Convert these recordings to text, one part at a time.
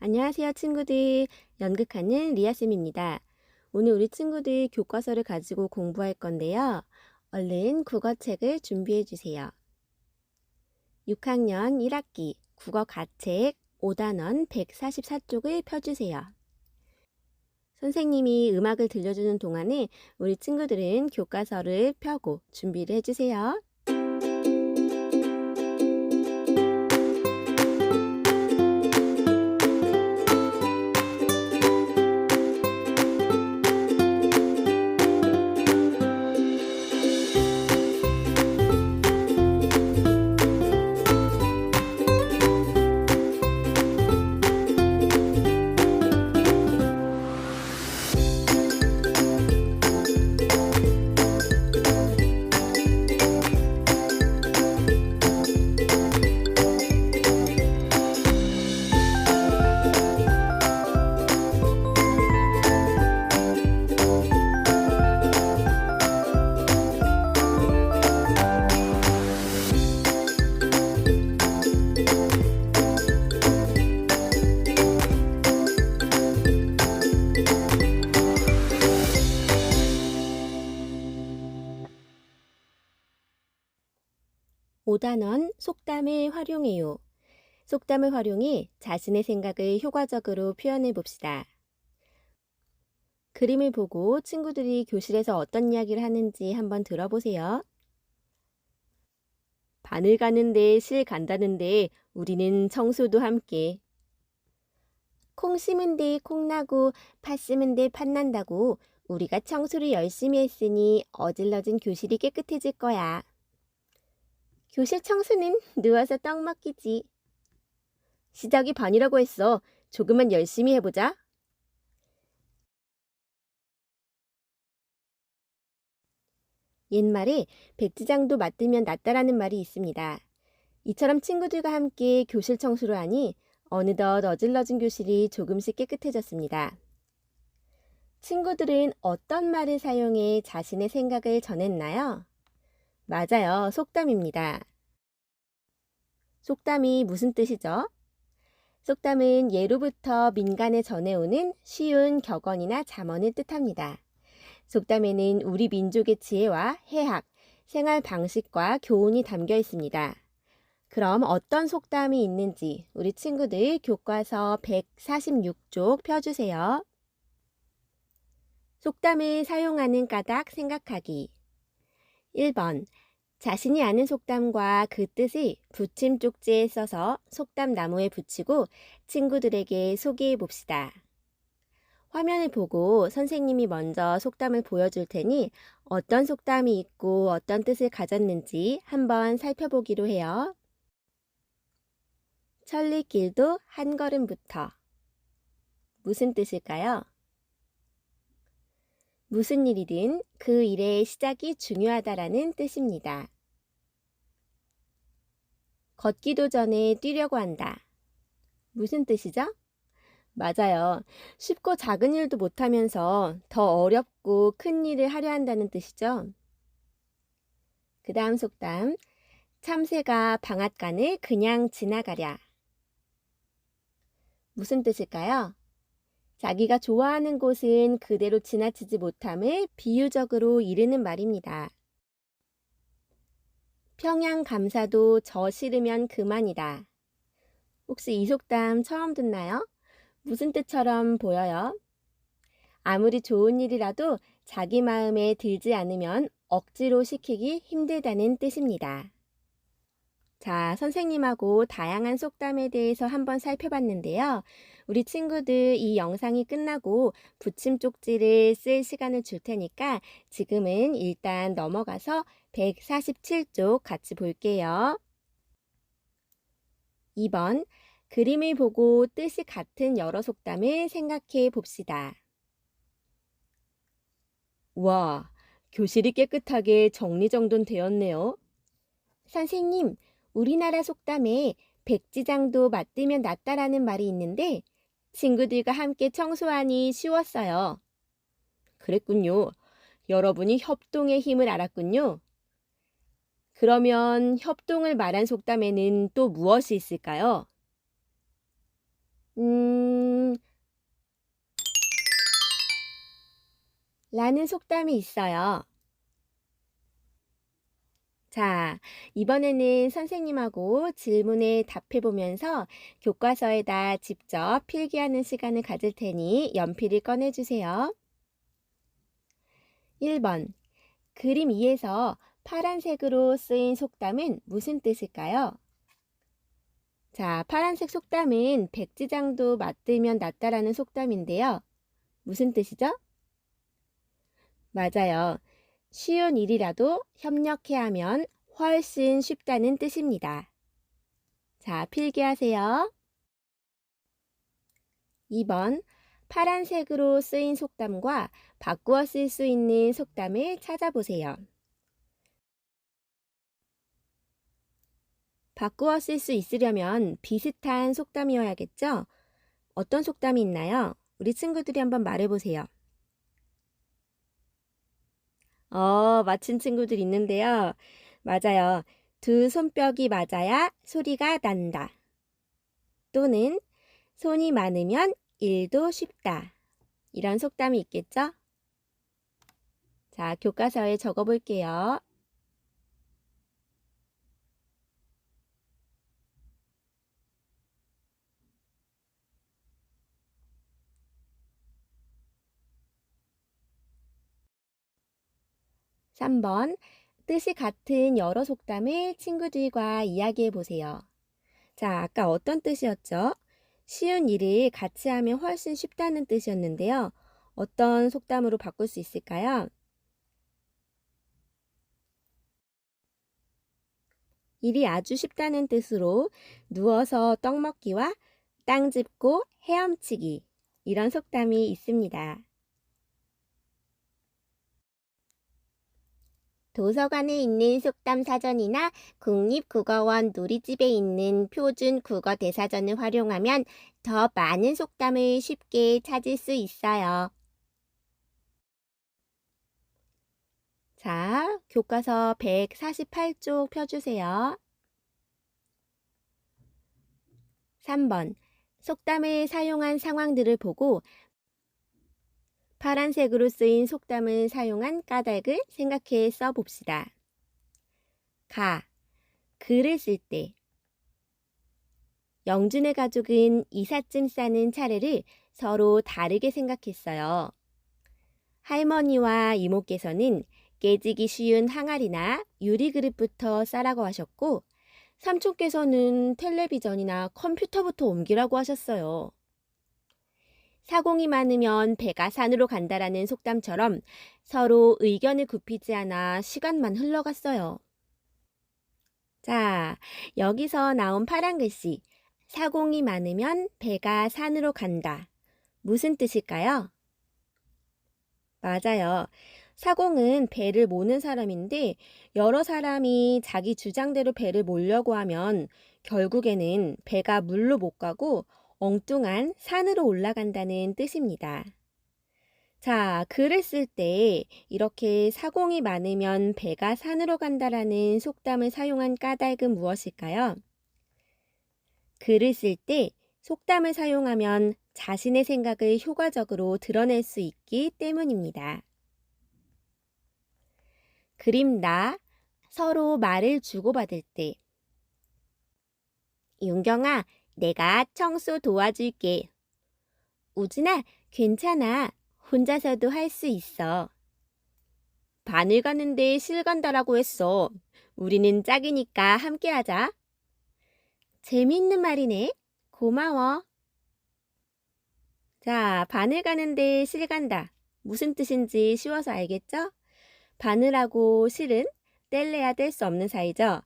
안녕하세요, 친구들. 연극하는 리아쌤입니다. 오늘 우리 친구들 교과서를 가지고 공부할 건데요. 얼른 국어책을 준비해 주세요. 6학년 1학기 국어 가책 5단원 144쪽을 펴주세요. 선생님이 음악을 들려주는 동안에 우리 친구들은 교과서를 펴고 준비를 해주세요. 속담을 활용해요. 속담을 활용해 자신의 생각을 효과적으로 표현해 봅시다. 그림을 보고 친구들이 교실에서 어떤 이야기를 하는지 한번 들어보세요. 바늘 가는데 실 간다는데 우리는 청소도 함께. 콩 심은데 콩 나고 팥 심은데 팥 난다고 우리가 청소를 열심히 했으니 어질러진 교실이 깨끗해질 거야. 교실 청소는 누워서 떡 먹기지. 시작이 반이라고 했어. 조금만 열심히 해보자. 옛말에 백지장도 맞들면 낫다라는 말이 있습니다. 이처럼 친구들과 함께 교실 청소를 하니 어느덧 어질러진 교실이 조금씩 깨끗해졌습니다. 친구들은 어떤 말을 사용해 자신의 생각을 전했나요? 맞아요. 속담입니다. 속담이 무슨 뜻이죠? 속담은 예로부터 민간에 전해오는 쉬운 격언이나 잠언을 뜻합니다. 속담에는 우리 민족의 지혜와 해학, 생활 방식과 교훈이 담겨 있습니다. 그럼 어떤 속담이 있는지 우리 친구들 교과서 146쪽 펴주세요. 속담을 사용하는 까닭 생각하기. 1번. 자신이 아는 속담과 그 뜻을 붙임 쪽지에 써서 속담 나무에 붙이고 친구들에게 소개해 봅시다. 화면을 보고 선생님이 먼저 속담을 보여줄 테니 어떤 속담이 있고 어떤 뜻을 가졌는지 한번 살펴보기로 해요. 천리길도 한 걸음부터. 무슨 뜻일까요? 무슨 일이든 그 일의 시작이 중요하다라는 뜻입니다. 걷기도 전에 뛰려고 한다. 무슨 뜻이죠? 맞아요. 쉽고 작은 일도 못하면서 더 어렵고 큰 일을 하려 한다는 뜻이죠. 그 다음 속담. 참새가 방앗간을 그냥 지나가랴. 무슨 뜻일까요? 자기가 좋아하는 곳은 그대로 지나치지 못함을 비유적으로 이르는 말입니다. 평양 감사도 저 싫으면 그만이다. 혹시 이 속담 처음 듣나요? 무슨 뜻처럼 보여요? 아무리 좋은 일이라도 자기 마음에 들지 않으면 억지로 시키기 힘들다는 뜻입니다. 자, 선생님하고 다양한 속담에 대해서 한번 살펴봤는데요. 우리 친구들 이 영상이 끝나고 붙임 쪽지를 쓸 시간을 줄 테니까 지금은 일단 넘어가서 147쪽 같이 볼게요. 2번. 그림을 보고 뜻이 같은 여러 속담을 생각해 봅시다. 와, 교실이 깨끗하게 정리정돈 되었네요. 선생님, 우리나라 속담에 백지장도 맞들면 낫다라는 말이 있는데 친구들과 함께 청소하니 쉬웠어요. 그랬군요. 여러분이 협동의 힘을 알았군요. 그러면 협동을 말한 속담에는 또 무엇이 있을까요? 음, 라는 속담이 있어요. 자, 이번에는 선생님하고 질문에 답해 보면서 교과서에다 직접 필기하는 시간을 가질 테니 연필을 꺼내 주세요. 1번. 그림 2에서 파란색으로 쓰인 속담은 무슨 뜻일까요? 자, 파란색 속담은 백지장도 맞들면 낫다라는 속담인데요. 무슨 뜻이죠? 맞아요. 쉬운 일이라도 협력해야 하면 훨씬 쉽다는 뜻입니다. 자, 필기하세요. 2번. 파란색으로 쓰인 속담과 바꾸어 쓸 수 있는 속담을 찾아보세요. 바꾸어 쓸 수 있으려면 비슷한 속담이어야겠죠? 어떤 속담이 있나요? 우리 친구들이 한번 말해보세요. 어, 맞힌 친구들 있는데요. 맞아요. 두 손뼉이 맞아야 소리가 난다. 또는 손이 많으면 일도 쉽다. 이런 속담이 있겠죠? 자, 교과서에 적어 볼게요. 삼번 뜻이 같은 여러 속담을 친구들과 이야기해 보세요. 자, 아까 어떤 뜻이었죠? 쉬운 일을 같이 하면 훨씬 쉽다는 뜻이었는데요. 어떤 속담으로 바꿀 수 있을까요? 일이 아주 쉽다는 뜻으로 누워서 떡 먹기와 땅 짚고 헤엄치기 이런 속담이 있습니다. 도서관에 있는 속담 사전이나 국립국어원 누리집에 있는 표준 국어 대사전을 활용하면 더 많은 속담을 쉽게 찾을 수 있어요. 자, 교과서 148쪽 펴주세요. 3번. 속담을 사용한 상황들을 보고 파란색으로 쓰인 속담을 사용한 까닭을 생각해 써봅시다. 가. 글을 쓸 때. 영준의 가족은 이삿짐 싸는 차례를 서로 다르게 생각했어요. 할머니와 이모께서는 깨지기 쉬운 항아리나 유리 그릇부터 싸라고 하셨고, 삼촌께서는 텔레비전이나 컴퓨터부터 옮기라고 하셨어요. 사공이 많으면 배가 산으로 간다라는 속담처럼 서로 의견을 굽히지 않아 시간만 흘러갔어요. 자, 여기서 나온 파란 글씨. 사공이 많으면 배가 산으로 간다. 무슨 뜻일까요? 맞아요. 사공은 배를 모는 사람인데 여러 사람이 자기 주장대로 배를 몰려고 하면 결국에는 배가 물로 못 가고 엉뚱한 산으로 올라간다는 뜻입니다. 자, 글을 쓸 때 이렇게 사공이 많으면 배가 산으로 간다라는 속담을 사용한 까닭은 무엇일까요? 글을 쓸 때 속담을 사용하면 자신의 생각을 효과적으로 드러낼 수 있기 때문입니다. 그림 나 서로 말을 주고받을 때 윤경아, 내가 청소 도와줄게. 우진아, 괜찮아. 혼자서도 할 수 있어. 바늘 가는데 실 간다라고 했어. 우리는 짝이니까 함께 하자. 재미있는 말이네. 고마워. 자, 바늘 가는데 실 간다. 무슨 뜻인지 쉬워서 알겠죠? 바늘하고 실은 뗄래야 뗄 수 없는 사이죠.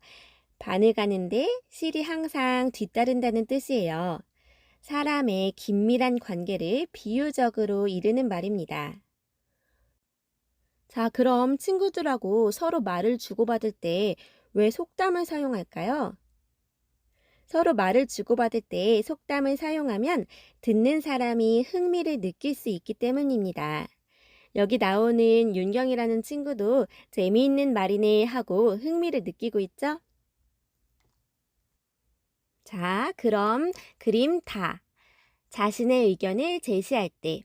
반을 가는데 실이 항상 뒤따른다는 뜻이에요. 사람의 긴밀한 관계를 비유적으로 이르는 말입니다. 자, 그럼 친구들하고 서로 말을 주고받을 때 왜 속담을 사용할까요? 서로 말을 주고받을 때 속담을 사용하면 듣는 사람이 흥미를 느낄 수 있기 때문입니다. 여기 나오는 윤경이라는 친구도 재미있는 말이네 하고 흥미를 느끼고 있죠? 자, 그럼 그림 다. 자신의 의견을 제시할 때.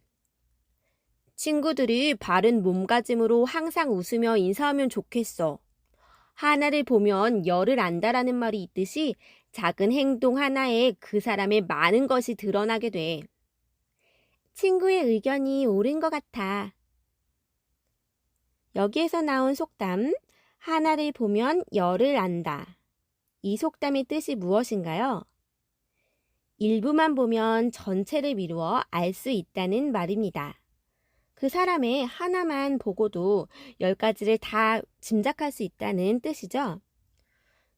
친구들이 바른 몸가짐으로 항상 웃으며 인사하면 좋겠어. 하나를 보면 열을 안다라는 말이 있듯이 작은 행동 하나에 그 사람의 많은 것이 드러나게 돼. 친구의 의견이 옳은 것 같아. 여기에서 나온 속담, 하나를 보면 열을 안다. 이 속담의 뜻이 무엇인가요? 일부만 보면 전체를 미루어 알 수 있다는 말입니다. 그 사람의 하나만 보고도 열 가지를 다 짐작할 수 있다는 뜻이죠.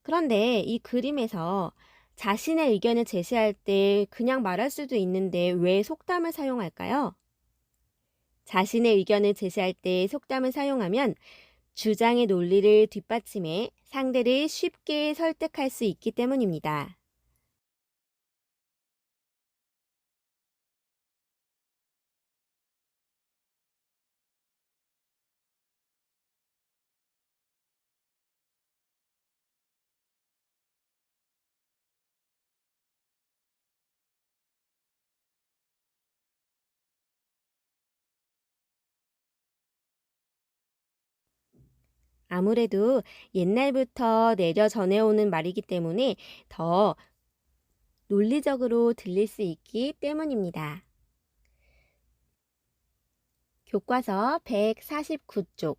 그런데 이 그림에서 자신의 의견을 제시할 때 그냥 말할 수도 있는데 왜 속담을 사용할까요? 자신의 의견을 제시할 때 속담을 사용하면 주장의 논리를 뒷받침해 상대를 쉽게 설득할 수 있기 때문입니다. 아무래도 옛날부터 내려 전해오는 말이기 때문에 더 논리적으로 들릴 수 있기 때문입니다. 교과서 149쪽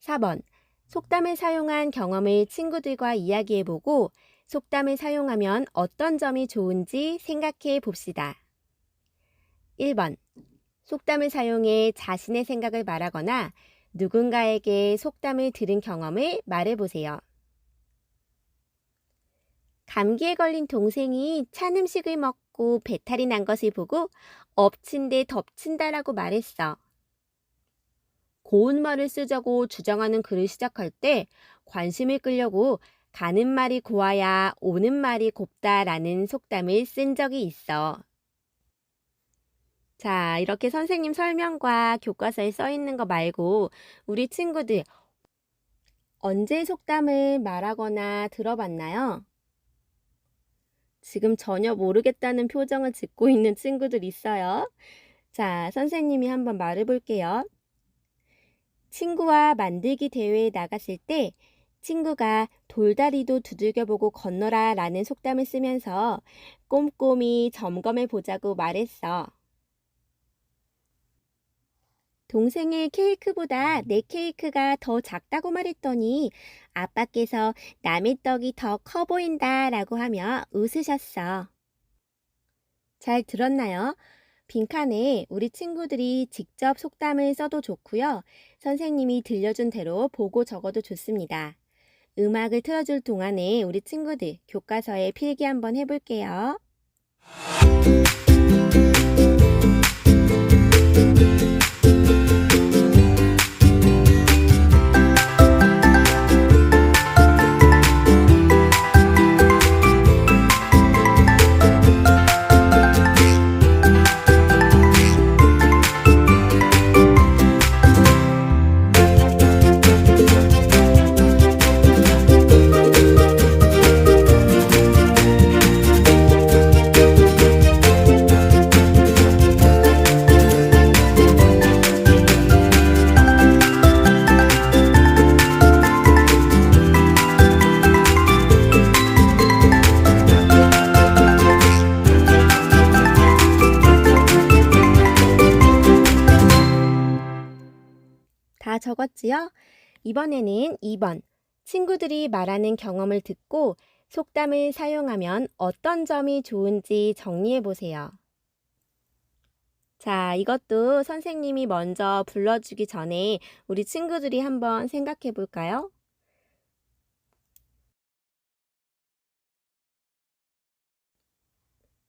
4번 속담을 사용한 경험을 친구들과 이야기해보고 속담을 사용하면 어떤 점이 좋은지 생각해 봅시다. 1번 속담을 사용해 자신의 생각을 말하거나 누군가에게 속담을 들은 경험을 말해보세요. 감기에 걸린 동생이 찬 음식을 먹고 배탈이 난 것을 보고 엎친 데 덮친다라고 말했어. 고운 말을 쓰자고 주장하는 글을 시작할 때 관심을 끌려고 가는 말이 고와야 오는 말이 곱다라는 속담을 쓴 적이 있어. 자, 이렇게 선생님 설명과 교과서에 써 있는 거 말고 우리 친구들 언제 속담을 말하거나 들어봤나요? 지금 전혀 모르겠다는 표정을 짓고 있는 친구들 있어요. 자, 선생님이 한번 말해 볼게요. 친구와 만들기 대회에 나갔을 때 친구가 돌다리도 두들겨보고 건너라 라는 속담을 쓰면서 꼼꼼히 점검해 보자고 말했어. 동생의 케이크보다 내 케이크가 더 작다고 말했더니 아빠께서 남의 떡이 더 커 보인다 라고 하며 웃으셨어. 잘 들었나요? 빈칸에 우리 친구들이 직접 속담을 써도 좋고요. 선생님이 들려준 대로 보고 적어도 좋습니다. 음악을 틀어줄 동안에 우리 친구들 교과서에 필기 한번 해볼게요. 적었지요? 이번에는 2번. 친구들이 말하는 경험을 듣고 속담을 사용하면 어떤 점이 좋은지 정리해 보세요. 자, 이것도 선생님이 먼저 불러주기 전에 우리 친구들이 한번 생각해 볼까요?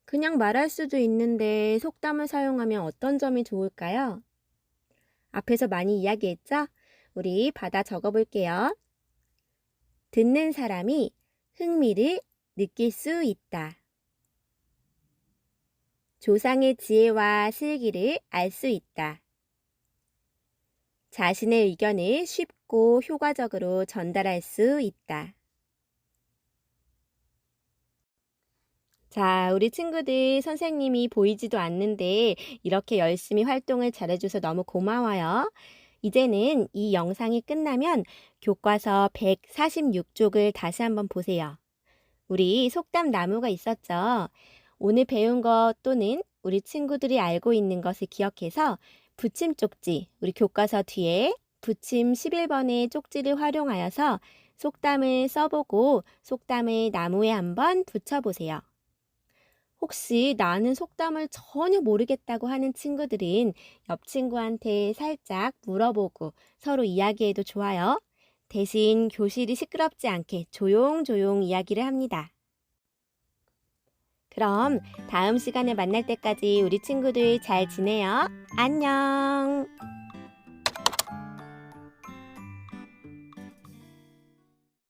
그냥 말할 수도 있는데 속담을 사용하면 어떤 점이 좋을까요? 앞에서 많이 이야기했죠? 우리 받아 적어 볼게요. 듣는 사람이 흥미를 느낄 수 있다. 조상의 지혜와 슬기를 알 수 있다. 자신의 의견을 쉽고 효과적으로 전달할 수 있다. 자, 우리 친구들 선생님이 보이지도 않는데 이렇게 열심히 활동을 잘해줘서 너무 고마워요. 이제는 이 영상이 끝나면 교과서 146쪽을 다시 한번 보세요. 우리 속담 나무가 있었죠. 오늘 배운 것 또는 우리 친구들이 알고 있는 것을 기억해서 붙임 쪽지, 우리 교과서 뒤에 붙임 11번의 쪽지를 활용하여서 속담을 써보고 속담을 나무에 한번 붙여보세요. 혹시 나는 속담을 전혀 모르겠다고 하는 친구들은 옆 친구한테 살짝 물어보고 서로 이야기해도 좋아요. 대신 교실이 시끄럽지 않게 조용조용 이야기를 합니다. 그럼 다음 시간에 만날 때까지 우리 친구들 잘 지내요. 안녕!